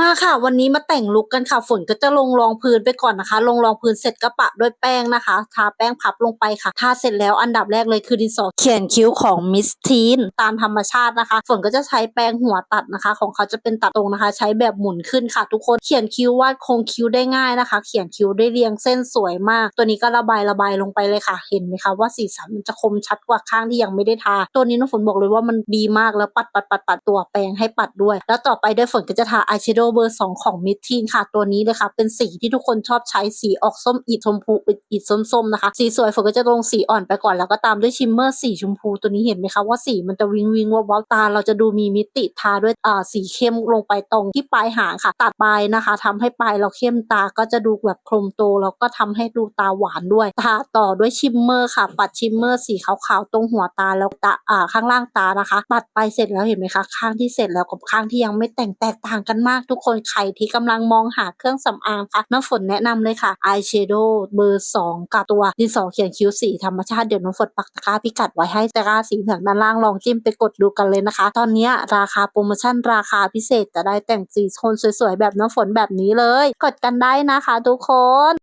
มาค่ะ วันนี้มาแต่งลุกกันค่ะ ฝนก็จะลงรองพื้นไปก่อนนะคะ ลงรองพื้นเสร็จก็ปะด้วยแป้งนะคะ ทาแป้งพับลงไปค่ะ ทาเสร็จแล้วอันดับแรกเลยคือดินสอเขียนคิ้วของมิสทีนตามธรรมชาตินะคะ ฝนก็จะใช้แป้งหัวตัดนะคะ ของเขาจะเป็นตัดตรงนะคะ ใช้แบบหมุนขึ้นค่ะ ทุกคน เขียนคิ้ววาดโครงคิ้วได้ง่ายนะคะ เขียนคิ้วได้เรียงเส้นสวยมาก ตัวนี้ก็ระบายระบายลงไปเลยค่ะ เห็นไหมคะว่าสีสันมันจะคมชัดกว่าข้างที่ยังไม่ได้ทา ตัวนี้น้องฝนบอกเลยว่ามันดีมากแล้วปัดปัดปัดปัดตัวแปรงให้ปัดด้วย แล้วต่อไปด้วยฝนก็จะทาอายแชโดวเบอร์สองของมิททีนค่ะ ตัวนี้เลยค่ะ เป็นสีที่ทุกคนชอบใช้สีออกส้มอิดชมพูอิดส้มๆนะคะ สีสวยฝนก็จะลงสีอ่อนไปก่อนแล้วก็ตามด้วยชิมเมอร์สีชมพูตัวนี้เห็นไหมคะว่าสีมันจะวิงวิงว่าวาวตา เราจะดูมีมิติทาด้วยอ่าสีเข้มลงไปตรงที่ปลายหางค่ะ ตัดปลายนะคะทำให้ปลายเราเข้มตาก็จะดูแบบโครมโตแล้วก็ทำให้ดูตาหวานด้วยทาต่อด้วยชิมเมอร์ค่ะ ปัดชิมเมอร์สีขาวๆตรงหัวตาแล้วตาอ่าข้างล่างตานะคะ ปัดไปเสร็จแล้วเห็นไหมคะข้างที่เสร็จแล้วกับข้างที่ยังไม่แต่งแตกต่างกันมากทุกคนใครที่กำลังมองหาเครื่องสำอางค่ะน้ำฝนแนะนำเลยค่ะอายแชโดว์เบอร์สองกับตัวดินสอเขียนคิ้วสีธรรมชาติเดี๋ยวน้ำฝนปักตะกร้าพิกัดไว้ให้ตะกร้าสีเหลืองด้านล่างลองจิ้มไปกดดูกันเลยนะคะ ตอนนี้ราคาโปรโมชั่นราคาพิเศษจะได้แต่งสีโทนสวยๆแบบน้ำฝนแบบนี้เลย กดกันได้นะคะทุกคน